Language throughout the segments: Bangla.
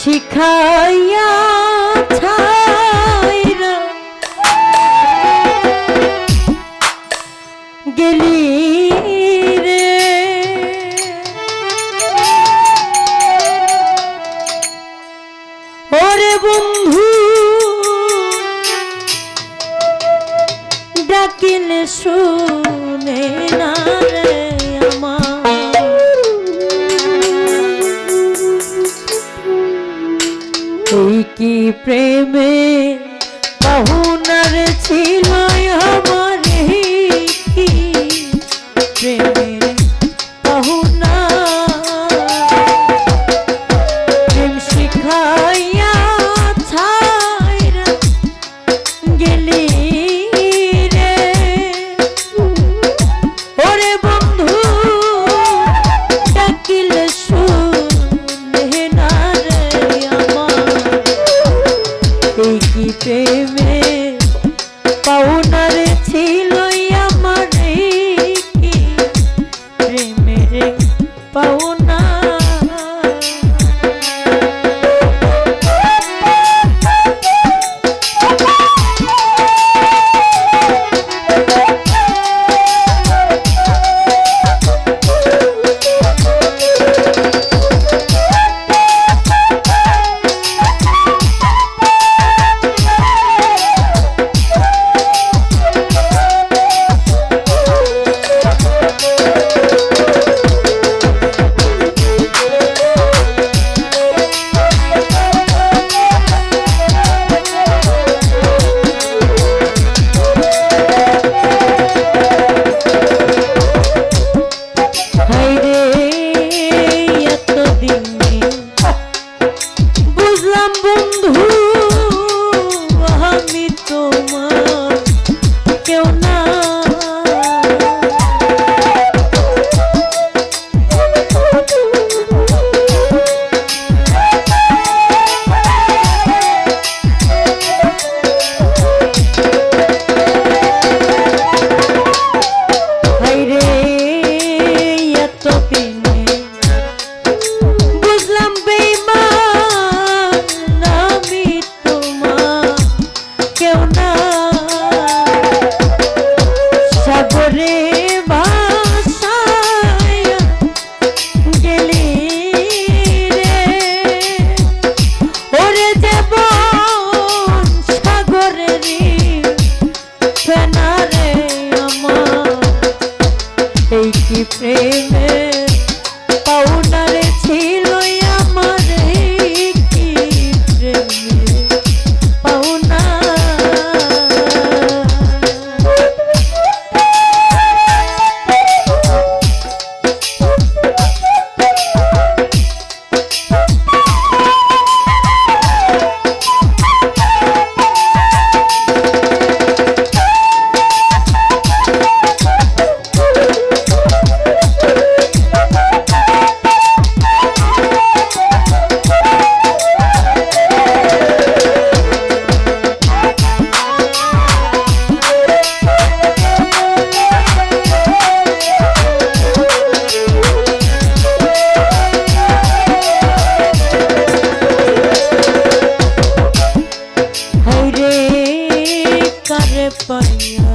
শিখাইয়া ছাইরা গেলি রে। ওরে বন্ধু ডাকিলে শুনে না pray for you.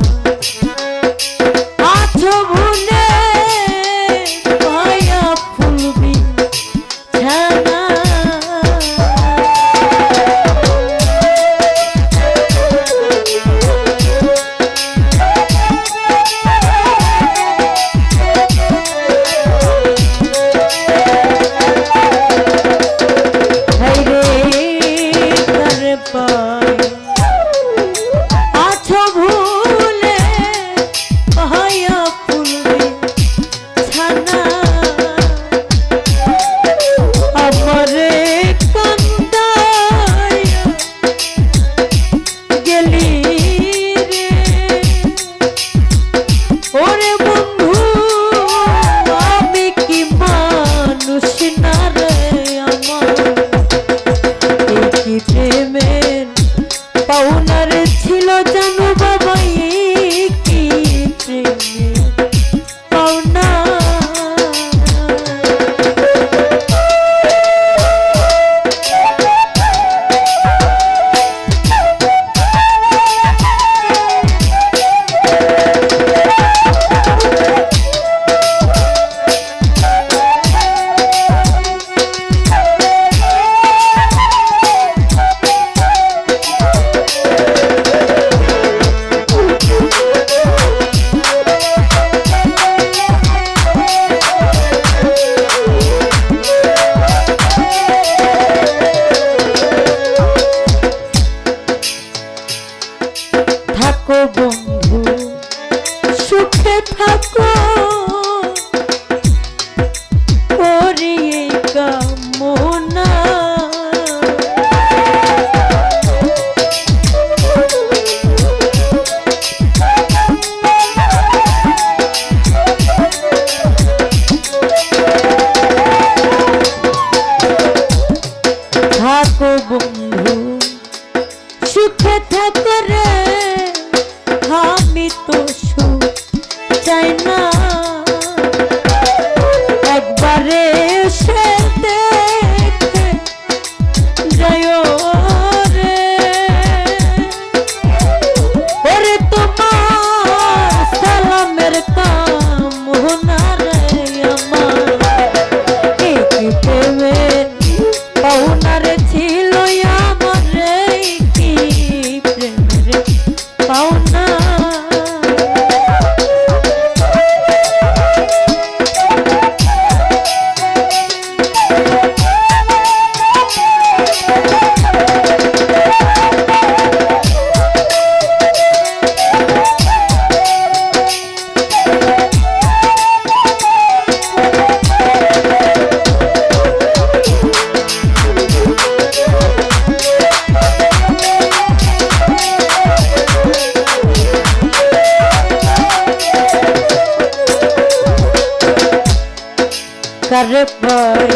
তারে পর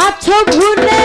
আছো ভুলে